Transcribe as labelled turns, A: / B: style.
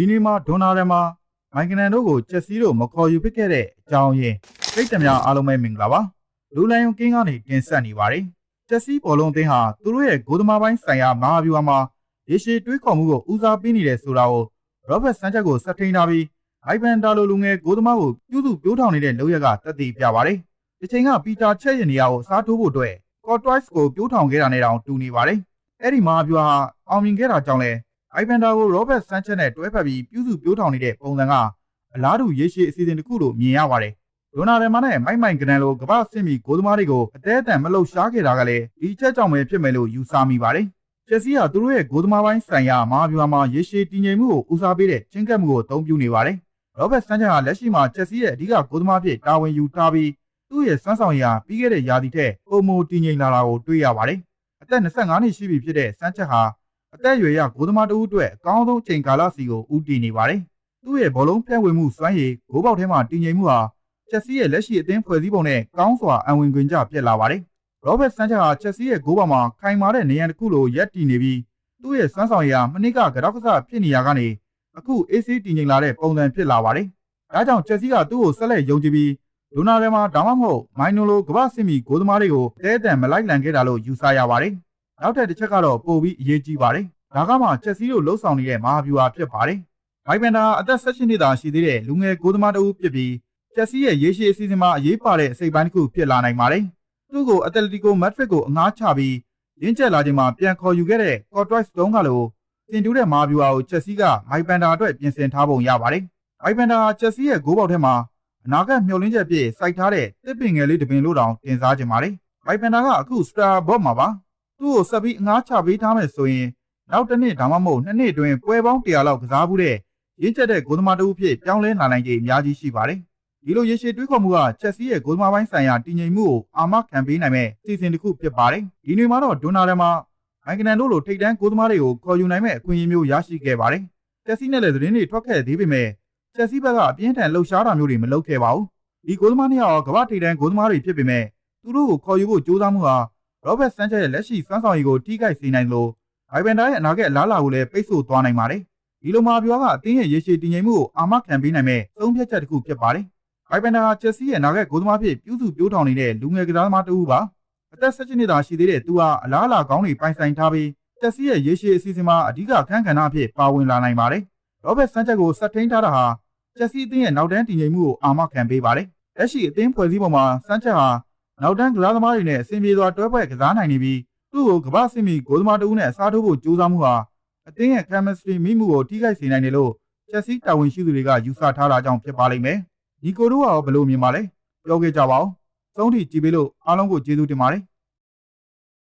A: ဒီနေ့မှာဒေါနာရန်မှာမိုင်ကနန်တို့ကိုချက်စီတို့မခေါ်ယူဖြစ်ခဲ့တဲ့အကြောင်းရင်းစိတ်တများအားလုံးပဲမင်္ဂလာပါလူလိုင်ယုံကင်းကနေတင်ဆက်နေပါတယ်ချက်စီပေါ်လုံးအသင်းဟာသူတို့ရဲ့ဂိုးသမားပိုင်းဆိုင်ရာမဟာဗျူဟာမှာရေရှည်တွေးခေါ်မှုကိုဦးစားပေးနေတယ်ဆိုတာကိုရောဘတ်ဆန်ချက်ကိုစက်ထိန်ထားပြီးအိုက်ဗန်တာလိုလူငယ်ဂိုးသမားကိုပြုစုပြောထောင်နေတဲ့လုပ်ရက်ကတက်တည်ပြပါတယ်ဒီချိန်ကပီတာချက်ရဲ့နေရာကိုစားထိုးဖို့အတွက်ကော့တွိုက်စ်ကိုပြောထောင်ခဲ့တာနဲ့တောင်တူနေပါတယ်အဲ့ဒီမဟာဗျူဟာဟာအောင်မြင်ခဲ့တာကြောင့်လဲ အိုက်ဗန်ဒါကိုရောဘတ်ဆန်ချက်နဲ့တွဲဖက်ပြီးပြုစုပြောထောင်နေတဲ့ပုံစံကအလားတူရေရှည်အစီအစဉ်တစ်ခုလို့မြင်ရပါတယ်။ဒိုနာရယ်မန်နဲ့မိုက်မိုင်ကနန်လိုကမ္ဘာ့စစ်မီဂိုးသမားတွေကိုအသေးအတန်မလှုပ်ရှားခဲ့တာကလည်းဒီချက်ကြောင့်ပဲဖြစ်မယ်လို့ယူဆမိပါတယ်။ချက်စီကသူတို့ရဲ့ဂိုးသမားပိုင်းဆိုင်ရာမဟာဗျူဟာမှာရေရှည်တည်ငြိမ်မှုကိုဦးစားပေးတဲ့ချင်းကပ်မှုကိုအသုံးပြုနေပါတယ်။ရောဘတ်ဆန်ချက်ဟာလက်ရှိမှာချက်စီရဲ့အဓိကဂိုးသမားဖြစ်တာဝန်ယူထားပြီးသူ့ရဲ့စွမ်းဆောင်ရည်ဟာပြီးခဲ့တဲ့ရာသီထက်ပုံမတည်ငြိမ်လာတာကိုတွေ့ရပါတယ်။အသက်25နှစ်ရှိပြီဖြစ်တဲ့ဆန်ချက်ဟာ အသက်အရွယ်ရဂိုးသမားတဦးအတွက်အကောင်းဆုံးချိန်ကာလစီကိုဦးတည်နေပါတယ်။သူ့ရဲ့ဘောလုံးပြန့်ဝေမှုစွမ်းရည်ဂိုးပေါက်ထဲမှာတည်ငြိမ်မှုဟာချက်စီရဲ့လက်ရှိအသင်းဖွဲ့စည်းပုံနဲ့ကောင်းစွာအံဝင်ခွင့်ကြပြက်လာပါတယ်။ရောဘတ်ဆန်ချက်ဟာချက်စီရဲ့ဂိုးပေါက်မှာခိုင်မာတဲ့နေရာတစ်ခုလိုရပ်တည်နေပြီးသူ့ရဲ့စွမ်းဆောင်ရည်ဟာမနစ်ကကြောက်ကစားဖြစ်နေရကနေအခု AC တည်ငြိမ်လာတဲ့ပုံစံဖြစ်လာပါတယ်။ဒါကြောင့်ချက်စီကသူ့ကိုဆက်လက်ယုံကြည်ပြီးဒိုနာရဲမှာဒါမှမဟုတ်မိုင်နိုလိုကမ္ဘာစစ်မီဂိုးသမားတွေကိုတဲတန်မလိုက်လံခဲ့တာလို့ယူဆရပါတယ်။ နောက်ထပ်တစ်ချက်ကတော့ပိုပြီးအရေးကြီးပါတယ်။ဒါကမှချက်စီတို့လှုပ်ဆောင်နေတဲ့မဟာဗျူဟာဖြစ်ပါတယ်။ဘိုင်ဘန်ဒါအသက်16နှစ်သာရှိသေးတဲ့လူငယ်ကိုသမားတဦးဖြစ်ပြီးချက်စီရဲ့ရေရှည်အစီအစဉ်မှာအရေးပါတဲ့အစိပ်ပိုင်းတစ်ခုဖြစ်လာနိုင်ပါတယ်။သူ့ကိုအက်တလက်တီကိုမက်ဒရစ်ကိုအငှားချပြီးရင်းချက်လာချိန်မှာပြန်ခေါ်ယူခဲ့တဲ့ကော့တွိုက်စ်တုံးကလိုတင်တူးတဲ့မဟာဗျူဟာကိုချက်စီကဘိုင်ဘန်ဒါအတွက်ပြင်ဆင်ထားပုံရပါတယ်။ဘိုင်ဘန်ဒါဟာချက်စီရဲ့ဂိုးပေါက်ထဲမှာအနာဂတ်မျှော်လင့်ချက်ပြည့်စိုက်ထားတဲ့တစ်ပင်ငယ်လေးတစ်ပင်လို့တောင်တင်စားခြင်းပါတယ်။ဘိုင်ဘန်ဒါကအခုစတာဘော့မှာပါ။ သူ့ကိုဆက်ပြီးအငှားချပေးထားမယ်ဆိုရင်နောက်တစ်နှစ်ဒါမှမဟုတ်နှစ်နှစ်အတွင်းပွဲပေါင်း100လောက်ကစားဘူးတဲ့ရင်းချက်တဲ့ဂိုးသမားတဦးဖြစ်ပြောင်းလဲလာနိုင်ခြေအများကြီးရှိပါတယ်။ဒီလိုရေရှည်တွေးခေါ်မှုကချက်စီရဲ့ဂိုးသမားပိုင်းဆိုင်ရာတည်ငြိမ်မှုကိုအာမခံပေးနိုင်မဲ့စီစဉ်တစ်ခုဖြစ်ပါတယ်။ဒီနေ့မှာတော့ဒွန်နာရန်မှာမိုင်ကနန်တို့လိုထိပ်တန်းဂိုးသမားတွေကိုခေါ်ယူနိုင်မဲ့အခွင့်အရေးမျိုးရရှိခဲ့ပါတယ်။ချက်စီနဲ့လည်းသတင်းတွေထွက်ခဲ့သေးပေမဲ့ချက်စီဘက်ကအပြင်းထန်လှုပ်ရှားတာမျိုးတွေမလုပ်ခဲ့ပါဘူး။ဒီဂိုးသမားနှစ်ယောက်ကကမ္ဘာထိပ်တန်းဂိုးသမားတွေဖြစ်ပေမဲ့သူတို့ကိုခေါ်ယူဖို့ကြိုးစားမှုဟာ ရောဘတ်ဆန်ချက်ရဲ့လက်ရှိစွမ်းဆောင်ရည်ကိုထိခိုက်စေနိုင်လို့ဘိုင်ဘန်ဒါရဲ့အနာဂတ်အလားအလာကိုလည်းပိတ်ဆို့သွားနိုင်ပါတယ်။ဒီလိုမှာပြောကအသင်းရဲ့ရေရှည်တည်ငြိမ်မှုကိုအာမခံပေးနိုင်မဲ့သုံးဖြတ်ချက်တစ်ခုဖြစ်ပါတယ်။ဘိုင်ဘန်ဒါဟာချက်စီရဲ့အနာဂတ်ဂိုးသမားဖြစ်ပြုစုပြောထောင်နေတဲ့လူငယ်ကစားသမားတစ်ဦးပါ။အသက်16နှစ်သာရှိသေးတဲ့သူဟာအလားအလာကောင်းတွေပိုင်ဆိုင်ထားပြီးချက်စီရဲ့ရေရှည်အစီအစဉ်မှာအဓိကအခန်းကဏ္ဍအဖြစ်ပါဝင်လာနိုင်ပါတယ်။ရောဘတ်ဆန်ချက်ကိုစက်ထိန်ထားတာဟာချက်စီအသင်းရဲ့နောက်တန်းတည်ငြိမ်မှုကိုအာမခံပေးပါတယ်။လက်ရှိအသင်းဖွဲ့စည်းပုံမှာဆန်ချက်ဟာ နောက်တန်းကစားသမားတွေနဲ့အဆင်ပြေစွာတွဲဖွဲ့ကစားနိုင်နေပြီးသူ့ကိုကမ္ဘာစစ်မီဂိုးသမားတဦးနဲ့အစားထိုးဖို့ကြိုးစားမှုဟာအသင်းရဲ့ chemistry မိမှုကိုထိခိုက်စေနိုင်တယ်လို့ချက်စီတာဝန်ရှိသူတွေကယူဆထားတာကြောင့်ဖြစ်ပါလိမ့်မယ်။ဒီကိုတို့ကရောဘယ်လိုမြင်ပါလဲ။ပြောခဲ့ကြပါဦး။သုံးထိကြည့်ပေးလို့အားလုံးကိုကျေးဇူးတင်ပါတယ်။